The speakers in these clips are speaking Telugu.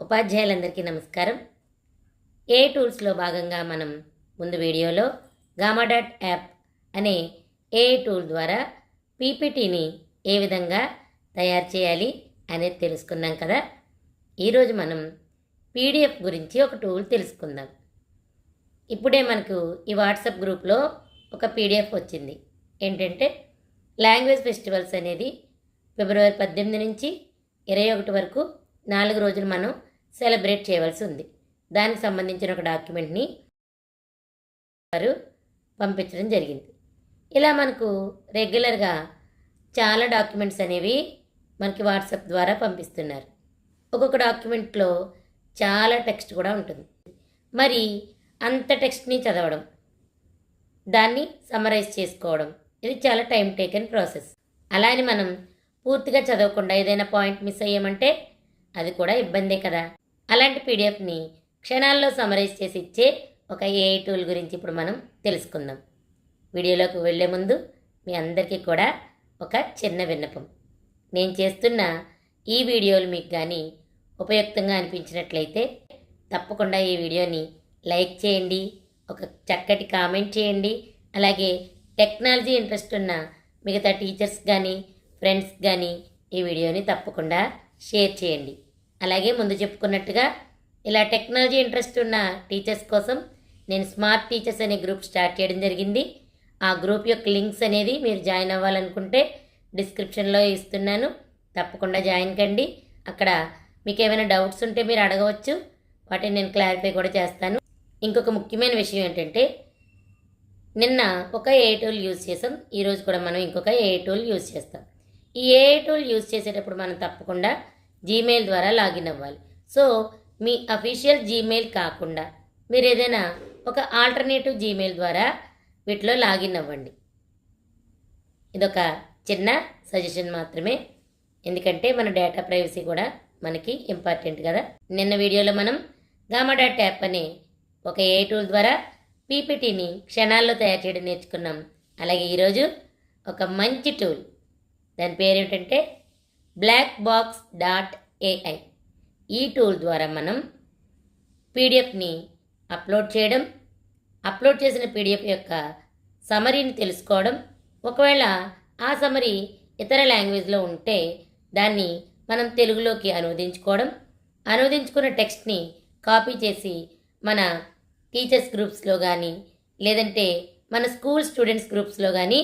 ఉపాధ్యాయులందరికీ నమస్కారం. ఏ టూల్స్లో భాగంగా మనం ముందు వీడియోలో గామా డాట్ యాప్ అనే ఏ టూల్ ద్వారా పీపీటీని ఏ విధంగా తయారు చేయాలి అనేది తెలుసుకున్నాం కదా. ఈరోజు మనం పీడిఎఫ్ గురించి ఒక టూల్ తెలుసుకుందాం. ఇప్పుడే మనకు ఈ వాట్సాప్ గ్రూప్లో ఒక పీడిఎఫ్ వచ్చింది. ఏంటంటే లాంగ్వేజ్ ఫెస్టివల్స్ అనేది ఫిబ్రవరి పద్దెనిమిది నుంచి ఇరవై ఒకటి వరకు నాలుగు రోజులు మనం సెలబ్రేట్ చేయవలసి ఉంది. దానికి సంబంధించిన ఒక డాక్యుమెంట్ని వారు పంపించడం జరిగింది. ఇలా మనకు రెగ్యులర్గా చాలా డాక్యుమెంట్స్ అనేవి మనకి వాట్సాప్ ద్వారా పంపిస్తున్నారు. ఒక్కొక్క డాక్యుమెంట్లో చాలా టెక్స్ట్ కూడా ఉంటుంది. మరి అంత టెక్స్ట్ని చదవడం దాన్ని సమరైజ్ చేసుకోవడం ఇది చాలా టైం టేకెన్ ప్రాసెస్ అలా అని మనం పూర్తిగా చదవకుండా ఏదైనా పాయింట్ మిస్ అయ్యామంటే అది కూడా ఇబ్బందే కదా. అలాంటి పీడిఎఫ్ని క్షణాల్లో సమరైజ్ చేసి ఇచ్చే ఒక ఏఐ టూల్ గురించి ఇప్పుడు మనం తెలుసుకుందాం. వీడియోలోకి వెళ్ళే ముందు మీ అందరికీ కూడా ఒక చిన్న విన్నపం. నేను చేస్తున్న ఈ వీడియోలు మీకు కానీ ఉపయుక్తంగా అనిపించినట్లయితే తప్పకుండా ఈ వీడియోని లైక్ చేయండి ఒక చక్కటి కామెంట్ చేయండి అలాగే టెక్నాలజీ ఇంట్రెస్ట్ ఉన్న మిగతా టీచర్స్ కానీ ఫ్రెండ్స్ కానీ ఈ వీడియోని తప్పకుండా షేర్ చేయండి. అలాగే ముందు చెప్పుకున్నట్టుగా ఇలా టెక్నాలజీ ఇంట్రెస్ట్ ఉన్న టీచర్స్ కోసం నేను స్మార్ట్ టీచర్స్ అనే గ్రూప్ స్టార్ట్ చేయడం జరిగింది. ఆ గ్రూప్ యొక్క లింక్స్ అనేది మీరు జాయిన్ అవ్వాలనుకుంటే డిస్క్రిప్షన్లో ఇస్తున్నాను. తప్పకుండా జాయిన్ కండి. అక్కడ మీకు ఏమైనా డౌట్స్ ఉంటే మీరు అడగవచ్చు. వాటిని నేను క్లారిఫై కూడా చేస్తాను. ఇంకొక ముఖ్యమైన విషయం ఏంటంటే నిన్న ఒక ఏ టూల్ యూజ్ చేసాం. ఈరోజు కూడా మనం ఇంకొక ఏ టూల్ యూజ్ చేస్తాం. ఈ ఏ టూల్ యూజ్ చేసేటప్పుడు మనం తప్పకుండా జీమెయిల్ ద్వారా లాగిన్ అవ్వాలి. సో మీ అఫీషియల్ జీమెయిల్ కాకుండా మీరు ఏదైనా ఒక ఆల్టర్నేటివ్ జీమెయిల్ ద్వారా వీటిలో లాగిన్ అవ్వండి. ఇదొక చిన్న సజెషన్ మాత్రమే. ఎందుకంటే మన డేటా ప్రైవసీ కూడా మనకి ఇంపార్టెంట్ కదా. నిన్న వీడియోలో మనం గామా డాట్ యాప్ అనే ఒక ఏ టూల్ ద్వారా పీపీటీని క్షణాల్లో తయారు చేయడం నేర్చుకున్నాం. అలాగే ఈరోజు ఒక మంచి టూల్ దాని పేరేమిటంటే బ్లాక్ బాక్స్ డాట్ ఏఐ ఈ టూల్ ద్వారా మనం పీడిఎఫ్ని అప్లోడ్ చేయడం అప్లోడ్ చేసిన పీడిఎఫ్ యొక్క సమరీని తెలుసుకోవడం ఒకవేళ ఆ సమరీ ఇతర లాంగ్వేజ్లో ఉంటే దాన్ని మనం తెలుగులోకి అనువదించుకోవడం అనువదించుకున్న టెక్స్ట్ని కాపీ చేసి మన టీచర్స్ గ్రూప్స్లో కానీ లేదంటే మన స్కూల్ స్టూడెంట్స్ గ్రూప్స్లో కానీ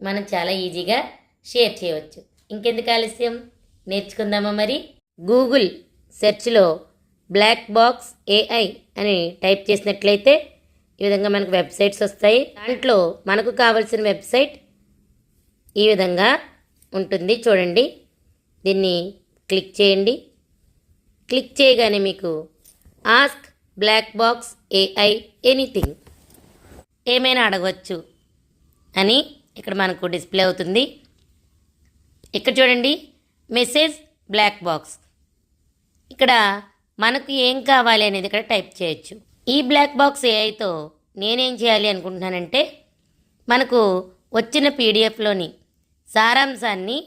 మనం చాలా ఈజీగా షేర్ చేయవచ్చు. ఇంకెందుకు ఆలస్యం? నేర్చుకుందామా మరి? గూగుల్ సెర్చ్లో బ్లాక్ బాక్స్ ఏఐ అని టైప్ చేసినట్లయితే ఈ విధంగా మనకు వెబ్సైట్స్ వస్తాయి. దాంట్లో మనకు కావలసిన వెబ్సైట్ ఈ విధంగా ఉంటుంది. చూడండి. దీన్ని క్లిక్ చేయండి. క్లిక్ చేయగానే మీకు ask black box AI anything ఏమైనా అడగవచ్చు అని ఇక్కడ మనకు డిస్ప్లే అవుతుంది. ఇక్కడ చూడండి. మెసేజ్ బ్లాక్ బాక్స్ ఇక్కడ మనకు ఏం కావాలి అనేది ఇక్కడ టైప్ చేయొచ్చు. ఈ బ్లాక్ బాక్స్ ఏఐతో నేనేం చేయాలి అనుకుంటున్నానంటే మనకు వచ్చిన పీడిఎఫ్లోని సారాంశాన్ని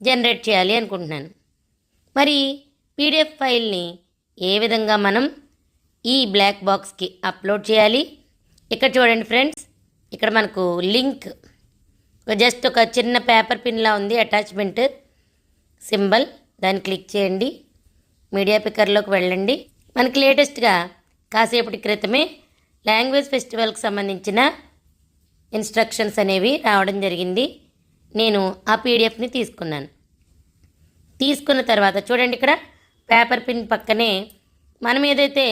జనరేట్ చేయాలి అనుకుంటున్నాను. మరి పీడిఎఫ్ ఫైల్ని ఏ విధంగా మనం ఈ బ్లాక్ బాక్స్కి అప్లోడ్ చేయాలి? ఇక్కడ చూడండి ఫ్రెండ్స్ ఇక్కడ మనకు లింక్. జస్ట్ ఒక చిన్న పేపర్ పిన్లా ఉంది అటాచ్మెంట్ సింబల్ దాన్ని క్లిక్ చేయండి. మీడియా పిక్కర్లోకి వెళ్ళండి. మనకి లేటెస్ట్గా కాసేపటి క్రితమే లాంగ్వేజ్ ఫెస్టివల్కి సంబంధించిన ఇన్స్ట్రక్షన్స్ అనేవి రావడం జరిగింది. నేను ఆ పీడిఎఫ్ని తీసుకున్నాను. తీసుకున్న తర్వాత చూడండి ఇక్కడ పేపర్ పిన్ పక్కనే మనం ఏదైతే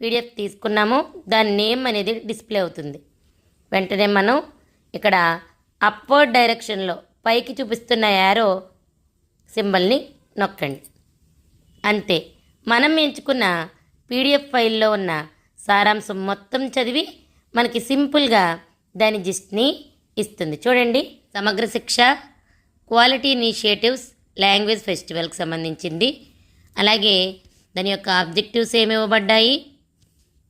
పీడిఎఫ్ తీసుకున్నామో దాని నేమ్ అనేది డిస్ప్లే అవుతుంది. వెంటనే మనం ఇక్కడ అప్వర్డ్ డైరెక్షన్లో పైకి చూపిస్తున్న యారో సింబల్ని నొక్కండి. అంతే మనం ఎంచుకున్న పీడిఎఫ్ ఫైల్లో ఉన్న సారాంశం మొత్తం చదివి మనకి సింపుల్గా దాని జిస్ట్ని ఇస్తుంది. చూడండి సమగ్ర శిక్ష క్వాలిటీ ఇనిషియేటివ్స్ లాంగ్వేజ్ ఫెస్టివల్కి సంబంధించింది. అలాగే దాని యొక్క ఆబ్జెక్టివ్స్ ఏమి ఇవ్వబడ్డాయి?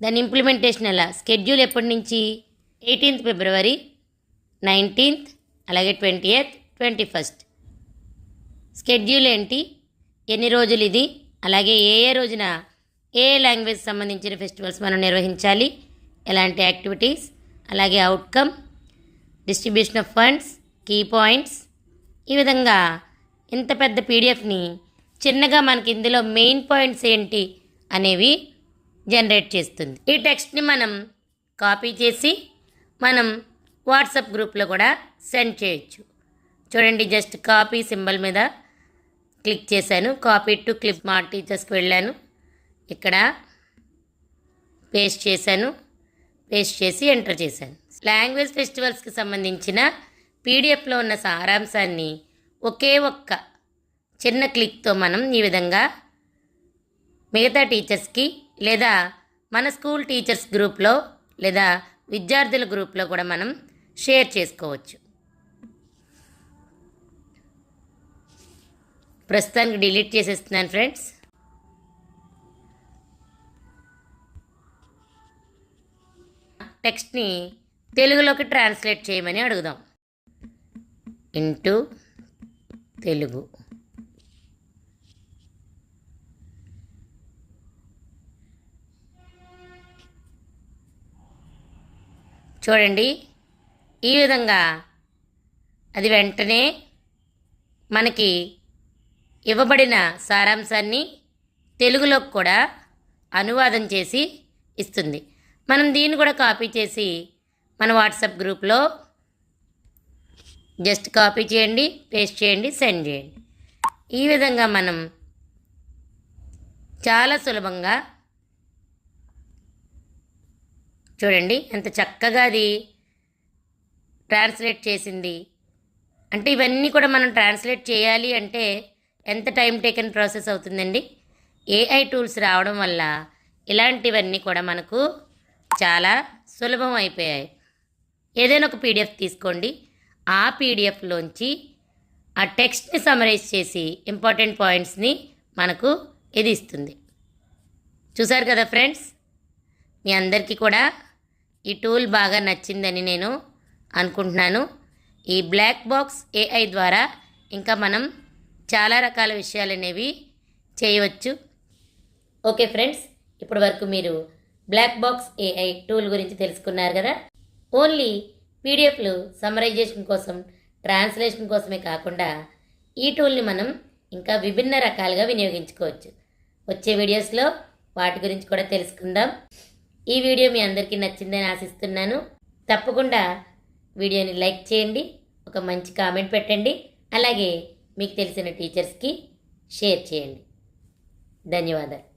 దాని ఇంప్లిమెంటేషన్ ఎలా? స్కెడ్యూల్ ఎప్పటి నుంచి? ఎయిటీన్త్ ఫిబ్రవరి నైన్టీన్త్ అలాగే twenty eighth twenty first. Schedule ఏంటి? ఎన్ని రోజులు ఇది? అలాగే ఏ ఏ రోజున ఏ లాంగ్వేజ్ సంబంధించిన ఫెస్టివల్స్ మనం నిర్వహించాలి? ఎలాంటి యాక్టివిటీస్? అలాగే outcome distribution of funds key points. ఈ విధంగా ఇంత పెద్ద పీడిఎఫ్ని చిన్నగా మనకి ఇందులో మెయిన్ పాయింట్స్ ఏంటి అనేవి జనరేట్ చేస్తుంది. ఈ టెక్స్ట్ని మనం కాపీ చేసి మనం వాట్సాప్ గ్రూప్లో కూడా సెండ్ చేయొచ్చు. చూడండి జస్ట్ కాపీ సింబల్ మీద క్లిక్ చేశాను. కాపీ టు క్లిప్ మా టీచర్స్కి వెళ్ళాను. ఇక్కడ పేస్ట్ చేశాను. పేస్ట్ చేసి ఎంటర్ చేశాను. లాంగ్వేజ్ ఫెస్టివల్స్కి సంబంధించిన పీడిఎఫ్లో ఉన్న సారాంశాన్ని ఒకే ఒక్క చిన్న క్లిక్తో మనం ఈ విధంగా మిగతా టీచర్స్కి లేదా మన స్కూల్ టీచర్స్ గ్రూప్లో లేదా విద్యార్థుల గ్రూప్లో కూడా మనం షేర్ చేసుకోవచ్చు. ప్రస్తుతానికి డిలీట్ చేసేస్తున్నాను ఫ్రెండ్స్. టెక్స్ట్ని తెలుగులోకి ట్రాన్స్లేట్ చేయమని అడుగుదాం. ఇంటూ తెలుగు. చూడండి ఈ విధంగా అది వెంటనే మనకి ఇవ్వబడిన సారాంశాన్ని తెలుగులోకి కూడా అనువాదం చేసి ఇస్తుంది. మనం దీన్ని కూడా కాపీ చేసి మన వాట్సాప్ గ్రూప్లో జస్ట్ కాపీ చేయండి పేస్ట్ చేయండి సెండ్ చేయండి. ఈ విధంగా మనం చాలా సులభంగా చూడండి ఎంత చక్కగా అది ట్రాన్స్లేట్ చేసింది. అంటే ఇవన్నీ కూడా మనం ట్రాన్స్లేట్ చేయాలి అంటే ఎంత టైం టేకన్ ప్రాసెస్ అవుతుందండి? ఏఐ టూల్స్ రావడం వల్ల ఇలాంటివన్నీ కూడా మనకు చాలా సులభం అయిపోయాయి. ఏదైనా ఒక పీడిఎఫ్ తీసుకోండి. ఆ పీడిఎఫ్లోంచి ఆ టెక్స్ట్ని సమరైజ్ చేసి ఇంపార్టెంట్ పాయింట్స్ని మనకు ఇది ఇస్తుంది. చూసారు కదా ఫ్రెండ్స్ మీ అందరికీ కూడా ఈ టూల్ బాగా నచ్చిందని నేను అనుకుంటున్నాను. ఈ బ్లాక్ బాక్స్ ఏఐ ద్వారా ఇంకా మనం చాలా రకాల విషయాలు అనేవి చేయవచ్చు. ఓకే ఫ్రెండ్స్ ఇప్పటి వరకు మీరు బ్లాక్ బాక్స్ ఏఐ టూల్ గురించి తెలుసుకున్నారు కదా? ఓన్లీ పీడిఎఫ్లు సమరైజేషన్ కోసం ట్రాన్స్లేషన్ కోసమే కాకుండా ఈ టూల్ని మనం ఇంకా విభిన్న రకాలుగా వినియోగించుకోవచ్చు. వచ్చే వీడియోస్లో వాటి గురించి కూడా తెలుసుకుందాం. ఈ వీడియో మీ అందరికీ నచ్చిందని ఆశిస్తున్నాను. తప్పకుండా వీడియోని లైక్ చేయండి ఒక మంచి కామెంట్ పెట్టండి. అలాగే మీకు తెలిసిన టీచర్స్కి షేర్ చేయండి. ధన్యవాదాలు.